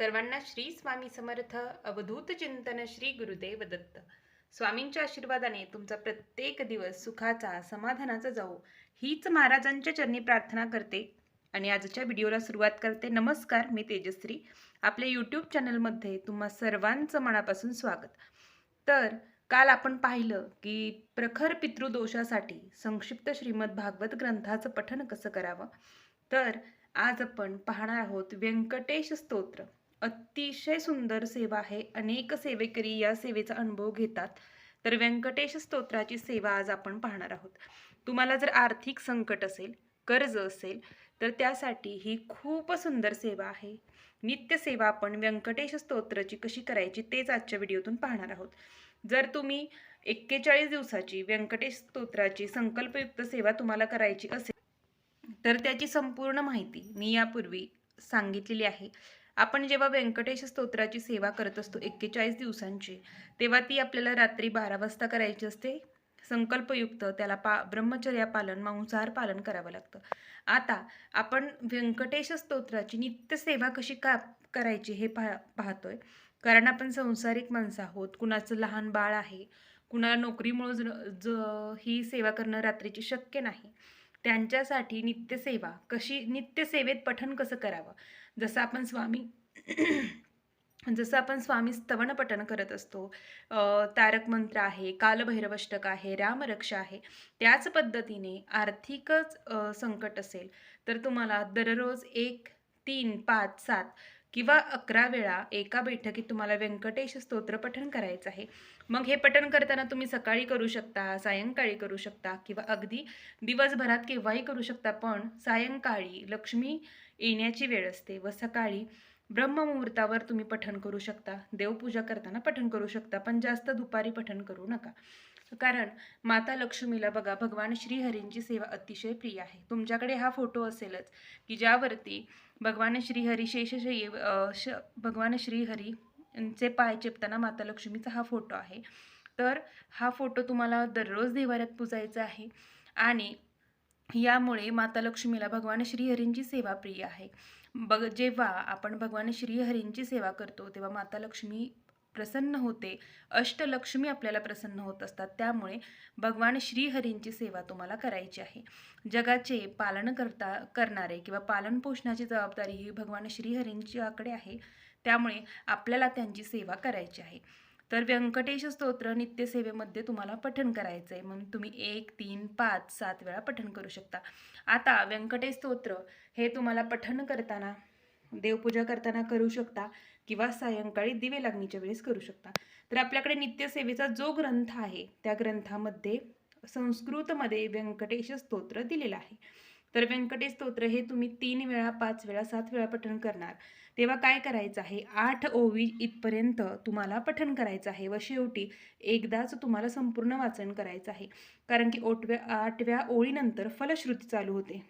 सर्वांना श्री स्वामी समर्थ अवधूत चिंतन श्री गुरुदेव दत्त. स्वामींच्या आशीर्वादाने तुमचा प्रत्येक दिवस सुखाचा समाधानाचा जाऊ हीच महाराजांच्या चरणी प्रार्थना करते. आणि आजच्या व्हिडिओला सुरुवात करते. नमस्कार मी तेजश्री. आपल्या यूट्यूब चॅनलमध्ये तुम्हा सर्वांचं मनापासून स्वागत. तर काल आपण पाहिलं की प्रखर पितृदोषासाठी संक्षिप्त श्रीमद भागवत ग्रंथाचं पठन कसं करावं? तर आज आपण पाहणार आहोत व्यंकटेश स्तोत्र. अतिशय सुंदर सेवा आहे. अनेक सेवेकरी या सेवेचा अनुभव घेतात. तर व्यंकटेश स्तोत्राची सेवा आज आपण पाहणार आहोत. तुम्हाला जर आर्थिक संकट असेल कर्ज असेल तर त्यासाठी ही खूप सुंदर सेवा आहे. नित्य सेवा आपण व्यंकटेश स्तोत्राची कशी करायची तेच आजच्या व्हिडिओतून पाहणार आहोत. जर तुम्ही एक्केचाळीस दिवसाची व्यंकटेश स्तोत्राची संकल्पयुक्त सेवा तुम्हाला करायची असेल तर त्याची संपूर्ण माहिती मी यापूर्वी सांगितलेली आहे. आपण जेव्हा व्यंकटेश स्तोत्राची सेवा करत असतो एक्केचाळीस दिवसांची तेव्हा ती आपल्याला रात्री बारा वाजता करायची असते. संकल्पयुक्त त्याला पा ब्रह्मचर्या पालन मांसाहार पालन करावं लागतं. आता आपण व्यंकटेश स्तोत्राची नित्य सेवा कशी का करायची हे पाह पाहतोय. कारण आपण संसारिक माणसं आहोत कुणाचं लहान बाळ आहे कुणाला नोकरीमुळं ज ही सेवा करणं रात्रीची शक्य नाही. त्यांच्यासाठी नित्यसेवा कशी नित्यसेवेत पठन कसं करावं? जसं आपण स्वामी जसं आपण स्वामी स्तवन पठन करत असतो तारक मंत्र आहे कालभैरवष्टक आहे रामरक्षा आहे त्याच पद्धतीने आर्थिकच संकट असेल तर तुम्हाला दररोज एक तीन पाच सात किंवा अकरा वेळा एका बैठकीत तुम्हाला व्यंकटेश स्तोत्र पठण करायचं आहे. मग हे पठण करताना तुम्ही सकाळी करू शकता सायंकाळी करू शकता किंवा अगदी दिवसभरात केव्हाही करू शकता पण सायंकाळी लक्ष्मी येण्याची वेळ असते व सकाळी ब्रह्ममुहूर्तावर तुम्ही पठण करू शकता. देवपूजा करताना पठण करू शकता पण जास्त दुपारी पठण करू नका. कारण माता लक्ष्मीला बघा भगवान श्रीहरींची सेवा अतिशय प्रिय आहे. तुमच्याकडे हा फोटो असेलच की ज्यावरती भगवान श्रीहरी शेषशय्ये श भगवान श्रीहरी यांचे पाय चेपताना माता लक्ष्मीचा हा फोटो आहे. तर हा फोटो तुम्हाला दररोज देवाऱ्यात पुजायचा आहे आणि यामुळे माता लक्ष्मीला भगवान श्रीहरींची सेवा प्रिय आहे. बघ जेव्हा आपण भगवान श्रीहरींची सेवा करतो तेव्हा माता लक्ष्मी प्रसन्न होते. अष्टलक्ष्मी आपल्याला प्रसन्न होत असतात. त्यामुळे भगवान श्रीहरींची सेवा तुम्हाला करायची आहे. जगाचे पालन करता करणारे किंवा पालन पोषणाची जबाबदारी ही भगवान श्रीहरींच्याकडे आहे. त्यामुळे आपल्याला त्यांची सेवा करायची आहे. तर व्यंकटेश स्तोत्र नित्यसेवेमध्ये तुम्हाला पठण करायचं आहे म्हणून तुम्ही एक तीन पाच सात वेळा पठण करू शकता. आता व्यंकटेश स्तोत्र हे तुम्हाला पठण करताना देवपूजा करताना करू शकता. किंवा सायंकाळी दिवे लागणीच्या वेळेस करू शकता. तर आपल्याकडे नित्यसेवेचा जो ग्रंथ आहे त्या ग्रंथामध्ये संस्कृतमध्ये व्यंकटेश स्तोत्र दिलेलं आहे. तर व्यंकटेश स्तोत्र हे तुम्ही तीन वेळा पाच वेळा सात वेळा पठण करणार. तेव्हा काय करायचं आहे? आठ ओवी इथपर्यंत तुम्हाला पठण करायचं आहे व शेवटी एकदाच तुम्हाला संपूर्ण वाचन करायचं आहे. कारण की ओटव्या आठव्या ओळीनंतर फलश्रुती चालू होते.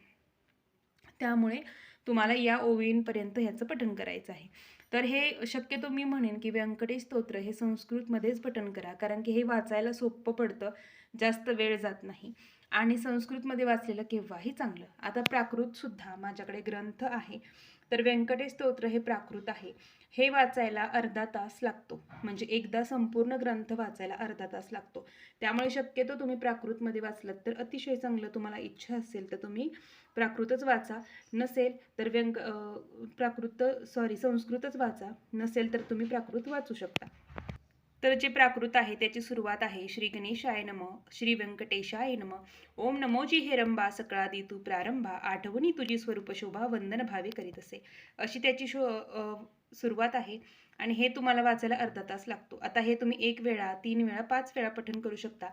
त्यामुळे तुम्हाला या ओवींपर्यंत ह्याचं पठण करायचं आहे. तर हे शक्यतो मी म्हणेन की व्यंकटेश स्तोत्र हे संस्कृतमध्येच पठण करा कारण की हे वाचायला सोपं पडतं जास्त वेळ जात नाही. आणि संस्कृतमध्ये वाचलेलं केव्हाही चांगलं. आता प्राकृतसुद्धा माझ्याकडे ग्रंथ आहे. तर व्यंकटेश स्तोत्र हे प्राकृत आहे. हे वाचायला अर्धा तास लागतो. म्हणजे एकदा संपूर्ण ग्रंथ वाचायला अर्धा तास लागतो. त्यामुळे शक्यतो तुम्ही प्राकृतमध्ये वाचलात तर अतिशय चांगलं तुम्हाला इच्छा असेल तर तुम्ही प्राकृतच वाचा. नसेल तर व्यंक प्राकृत सॉरी संस्कृतच वाचा. नसेल तर तुम्ही प्राकृत वाचू शकता. तर जे प्राकृत आहे त्याची सुरुवात आहे श्री गणेशाय नम श्री व्यंकटेशाय नम. ओम नमोजी हेरंबा सकळादी तू प्रारंभा आठवणी तुझी स्वरूप शोभा वंदन भावे करीत असे. अशी त्याची शो सुरुवात आहे. आणि हे तुम्हाला वाचायला अर्धा तास लागतो. आता हे तुम्ही एक वेळा तीन वेळा पाच वेळा पठण करू शकता.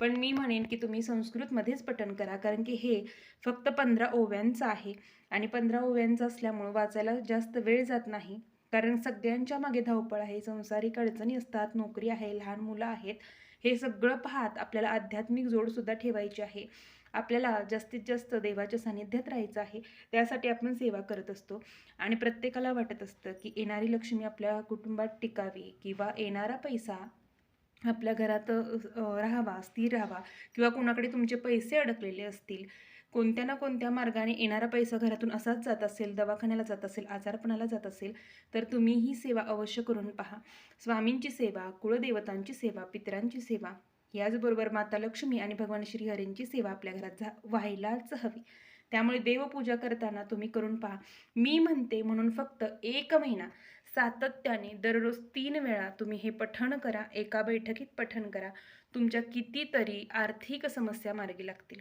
पण मी म्हणेन की तुम्ही संस्कृतमध्येच पठण करा कारण की हे फक्त पंधरा ओव्यांचं आहे. आणि पंधरा ओव्यांचं असल्यामुळं वाचायला जास्त वेळ जात नाही. कारण सगळ्यांच्या मागे धावपळ आहे संसारिक अडचणी असतात नोकरी आहे लहान मुलं आहेत हे सगळं पाहत आपल्याला आध्यात्मिक जोडसुद्धा ठेवायची आहे. आपल्याला जास्तीत जास्त देवाच्या सानिध्यात राहायचं आहे त्यासाठी आपण सेवा करत असतो. आणि प्रत्येकाला वाटत असतं की येणारी लक्ष्मी आपल्या कुटुंबात टिकावी किंवा येणारा पैसा आपल्या घरात राहावा स्थिर राहावा किंवा कोणाकडे तुमचे पैसे अडकलेले असतील. कोणत्या ना कोणत्या मार्गाने येणारा पैसा घरातून असाच जात असेल दवाखान्याला जात असेल आजारपणाला जात असेल तर तुम्ही ही सेवा अवश्य करून पहा. स्वामींची सेवा कुळदेवतांची सेवा पितरांची सेवा याचबरोबर माता लक्ष्मी आणि भगवान श्रीहरींची सेवा आपल्या घरात झा व्हायलाच हवी. त्यामुळे देवपूजा करताना तुम्ही करून पहा. मी म्हणते म्हणून फक्त एक महिना सातत्याने दररोज तीन वेळा तुम्ही हे पठण करा एका बैठकीत पठण करा. तुमच्या कितीतरी आर्थिक समस्या मार्गी लागतील.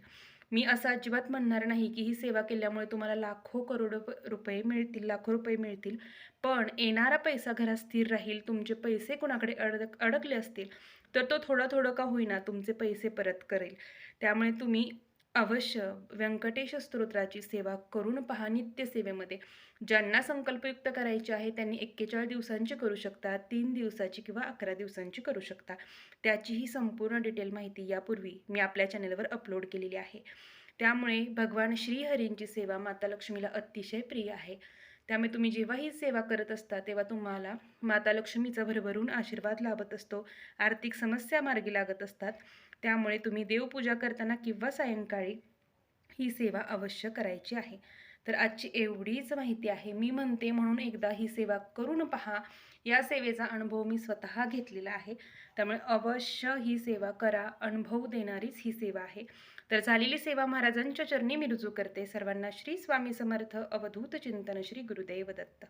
मी असं अजिबात म्हणणार नाही की ही सेवा केल्यामुळे तुम्हाला लाखो करोडो रुपये मिळतील लाखो रुपये मिळतील. पण येणारा पैसा घरात स्थिर राहील तुमचे पैसे कोणाकडे अडक अडकले असतील तर तो थोडा थोडं का होईना तुमचे पैसे परत करेल. त्यामुळे तुम्ही अवश्य व्यंकटेश स्तोत्राची सेवा करून पहा नित्य सेवेमध्ये. ज्यांना संकल्पयुक्त करायचे आहे त्यांनी एक्केचाळीस दिवसांची करू शकता तीन दिवसाची किंवा अकरा दिवसांची करू शकता. त्याचीही संपूर्ण डिटेल माहिती यापूर्वी मी आपल्या चॅनलवर अपलोड केलेली आहे. त्यामुळे भगवान श्रीहरींची सेवा माता लक्ष्मीला अतिशय प्रिय आहे. त्यामुळे तुम्ही जेव्हा ही सेवा करत असता तेव्हा तुम्हाला माता लक्ष्मीचा भरभरून आशीर्वाद लाभत असतो. आर्थिक समस्या मार्गी लागत असतात. त्यामुळे तुम्ही देवपूजा करताना किंवा सायंकाळी ही सेवा अवश्य करायची आहे. तर आजची एवढीच माहिती आहे. मी म्हणते म्हणून एकदा ही सेवा करून पहा. या सेवेचा अनुभव मी स्वतः घेतलेला आहे. त्यामुळे अवश्य ही सेवा करा. अनुभव देणारीच ही सेवा आहे. तर झालेली सेवा महाराजांच्या चरणी मी रुजू करते. सर्वांना श्री स्वामी समर्थ. अवधूत चिंतन श्री गुरुदेव दत्त.